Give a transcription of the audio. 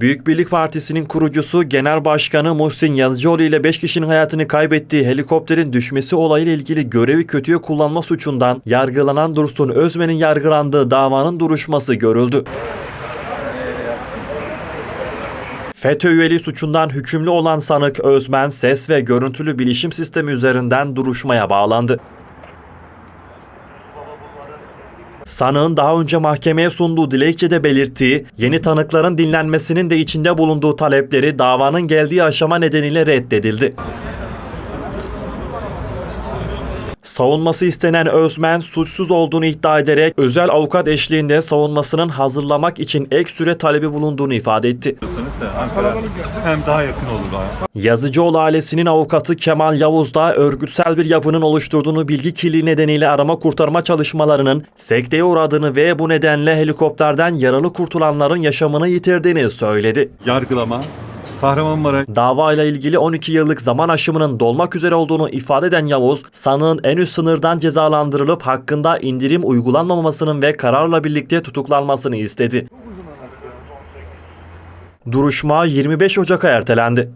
Büyük Birlik Partisi'nin kurucusu Genel Başkanı Muhsin Yazıcıoğlu ile 5 kişinin hayatını kaybettiği helikopterin düşmesi olayıyla ilgili görevi kötüye kullanma suçundan yargılanan Dursun Özmen'in yargılandığı davanın duruşması görüldü. FETÖ üyeliği suçundan hükümlü olan sanık Özmen ses ve görüntülü bilişim sistemi üzerinden duruşmaya bağlandı. Sanığın daha önce mahkemeye sunduğu dilekçede belirttiği, yeni tanıkların dinlenmesinin de içinde bulunduğu talepleri davanın geldiği aşama nedeniyle reddedildi. Savunması istenen Özmen suçsuz olduğunu iddia ederek özel avukat eşliğinde savunmasının hazırlamak için ek süre talebi bulunduğunu ifade etti. Hem daha yakın olur. ha. Yazıcıoğlu ailesinin avukatı Kemal Yavuz da örgütsel bir yapının oluşturduğunu bilgi kirliliği nedeniyle arama kurtarma çalışmalarının sekteye uğradığını ve bu nedenle helikopterden yaralı kurtulanların yaşamını yitirdiğini söyledi. Yargılama, Kahramanmaraş Davayla ilgili 12 yıllık zaman aşımının dolmak üzere olduğunu ifade eden Yavuz, sanığın en üst sınırdan cezalandırılıp hakkında indirim uygulanmamasının ve kararla birlikte tutuklanmasını istedi. Duruşma 25 Ocak'a ertelendi.